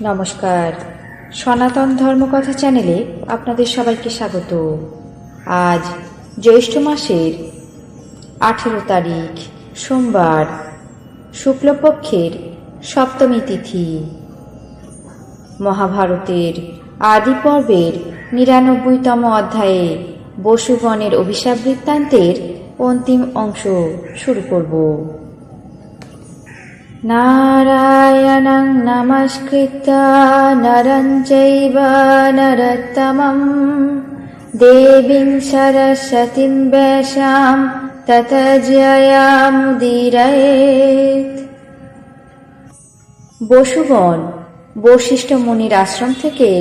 নমস্কার। সনাতন ধর্মকথা চ্যানেলে আপনাদের সবাইকে স্বাগত। আজ জ্যৈষ্ঠ মাসের আঠেরো তারিখ, সোমবার, শুক্লপক্ষের সপ্তমী তিথি। মহাভারতের আদি পর্বের নিরানব্বইতম অধ্যায়ে বসুগণের অভিশাপ বৃত্তান্তের অন্তিম অংশ শুরু করব। नारायणं नमस्कृत्य नरं चैव नरोत्तमं देवीं सरस्वतीं वेशां तत জয়ামুদিরয়েত বসুগণ বশিষ্ঠ মুনির আশ্রম থেকে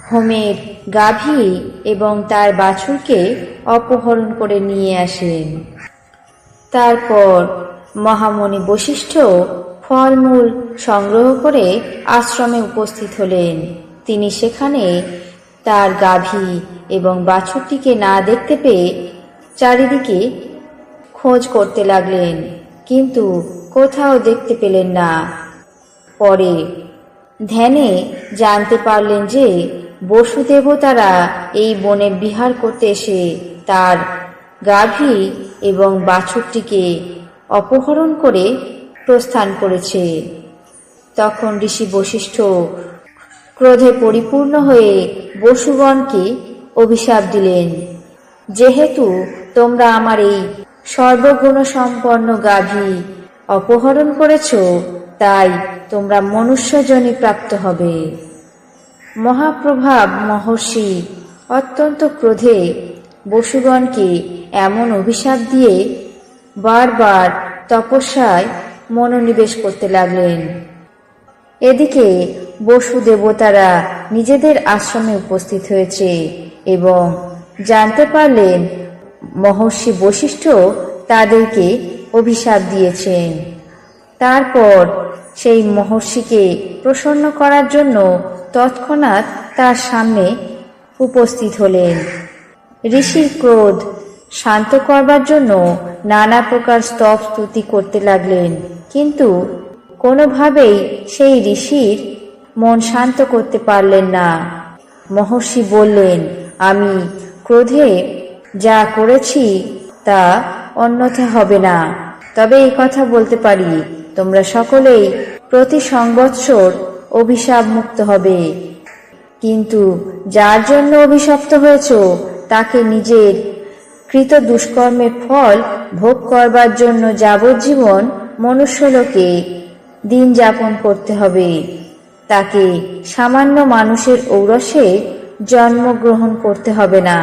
হোমের গাভী এবং তার বাছুরকে অপহরণ করে নিয়ে আসেন তারপর মহামণি বশিষ্ঠ ফলমূল সংগ্রহ করে আশ্রমে উপস্থিত হলেন। তিনি সেখানে তার গাভী এবং বাছুরটিকে না দেখতে পেয়ে চারিদিকে খোঁজ করতে লাগলেন, কিন্তু কোথাও দেখতে পেলেন না। পরে ধ্যানে জানতে পারলেন যে বসুদেবতারা এই বনে বিহার করতে এসে তার গাভী এবং বাছুরটিকে অপহরণ করে প্রস্থান করেছে। তখন ঋষি বশিষ্ঠ ক্রোধে পরিপূর্ণ হয়ে বসুগণকে অভিশাপ দিলেন, যেহেতু তোমরা আমার এই সর্বগুণ সম্পন্ন গাভী অপহরণ করেছ, তাই তোমরা মনুষ্যজনী প্রাপ্ত হবে। মহাপ্রভাব মহর্ষি অত্যন্ত ক্রোধে বসুগণকে এমন অভিশাপ দিয়ে বারবার তপস্যায় মনোনিবেশ করতে লাগলেন। এদিকে বসু দেবতারা নিজেদের আশ্রমে উপস্থিত হয়েছে এবং জানতে পারলেন মহর্ষি বশিষ্ঠ তাদেরকে অভিশাপ দিয়েছেন। তারপর সেই মহর্ষিকে প্রসন্ন করার জন্য তৎক্ষণাৎ তার সামনে উপস্থিত হলেন। ঋষির ক্রোধ শান্ত করবার জন্য নানা প্রকার স্তব স্তুতি করতে লাগলেন। কিন্তু কোনোভাবেই সেই ঋষির মন শান্ত করতে পারলেন না। মহর্ষি বললেন, আমি ক্রোধে যা করেছি তা অন্যথা হবে না। তবে এই কথা বলতে পারি, তোমরা সকলেই প্রতি সংবৎসর অভিশাপ মুক্ত হবে। কিন্তু যার জন্য অভিশপ্ত হয়েছ, তাকে নিজের কৃত দুষ্কর্মের ফল ভোগ করবার জন্য যাবজ্জীবন মনুষ্যলোকে দিন যাপন করতে হবে। তাকে সামান্য মানুষের ঔরসে জন্মগ্রহণ করতে হবে না।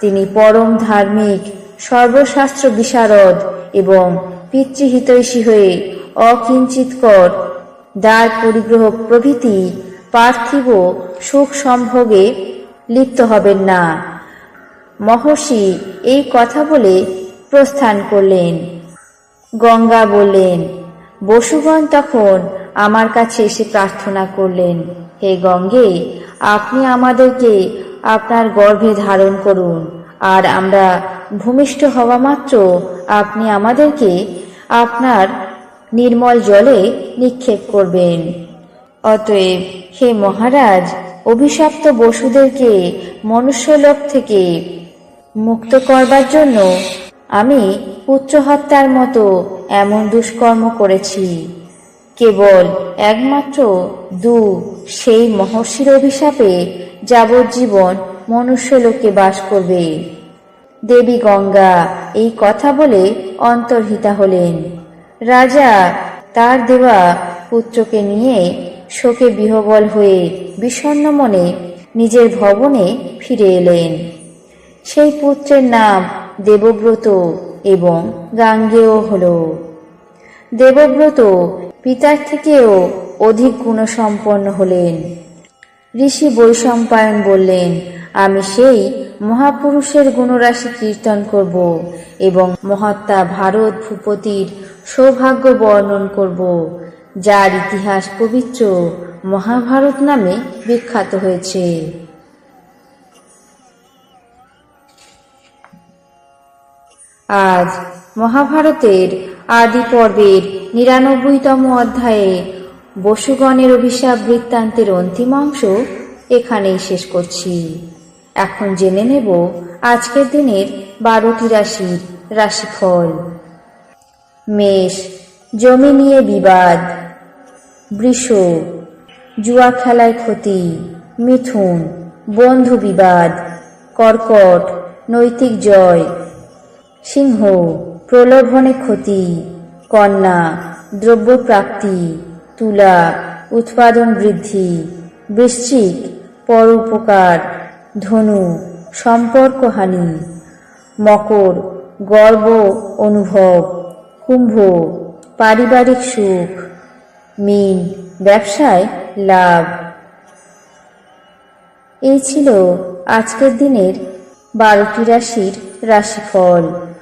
তিনি পরম ধার্মিক, সর্বশাস্ত্র বিশারদ এবং পিতৃহিতৈষী হয়ে অকিঞ্চিতকর দ্বার পরিগ্রহ প্রভৃতি পার্থিব সুখ সম্ভোগে লিপ্ত হবেন না। মহর্ষি এই কথা বলে প্রস্থান করলেন। গঙ্গা বললেন, বসুগণ তখন আমার কাছে এসে প্রার্থনা করলেন, হে গঙ্গে, আপনি আমাদেরকে আপনার গর্ভে ধারণ করুন, আর আমরা ভূমিষ্ঠ হওয়া মাত্র আপনি আমাদেরকে আপনার নির্মল জলে নিক্ষেপ করবেন। অতএব হে মহারাজ, অভিশপ্ত বসুদেরকে মনুষ্যলোক থেকে মুক্ত করবার জন্য আমি পুত্র হত্যার মতো এমন দুষ্কর্ম করেছি। কেবল একমাত্র দু সেই মহর্ষির অভিশাপে যাবজ্জীবন মনুষ্যলোকে বাস করবে। দেবী গঙ্গা এই কথা বলে অন্তর্হিতা হলেন। রাজা তার দেওয়া পুত্রকে নিয়ে শোকে বিহবল হয়ে বিষণ্ণ মনে নিজের ভবনে ফিরে এলেন। সেই পুত্রের নাম দেবব্রত এবং গাঙ্গেয় হল। দেবব্রত পিতার থেকেও অধিক গুণসম্পন্ন হলেন। ঋষি বৈশম্পায়ন বললেন, আমি সেই মহাপুরুষের গুণরাশি কীর্তন করব এবং মহাত্মা ভারত ভূপতির সৌভাগ্য বর্ণন করব, যার ইতিহাস পবিত্র মহাভারত নামে বিখ্যাত হয়েছে। আজ মহাভারতের আদি পর্বের নিরানব্বইতম অধ্যায়ে বসুগণের অভিশাপ বৃত্তান্তের অন্তিম অংশ এখানেই শেষ করছি। এখন জেনে নেব আজকের দিনের বারোটি রাশির রাশিফল। মেষ, জমি নিয়ে বিবাদ। বৃষ, জুয়া খেলায় ক্ষতি। মিথুন, বন্ধু বিবাদ। কর্কট, নৈতিক জয়। সিংহ, প্রলোভনে ক্ষতি, কন্যা দ্রব্য প্রাপ্তি তুলা, উৎপাদন বৃদ্ধি, বৃশ্চিক পর উপকার ধনু, সম্পর্কহানি, মকর, গর্ব, অনুভব, কুম্ভ, পারিবারিক সুখ, মিন, ব্যবসায় লাভ। এই ছিল আজকের দিনের বারোটি রাশির রাশিফল।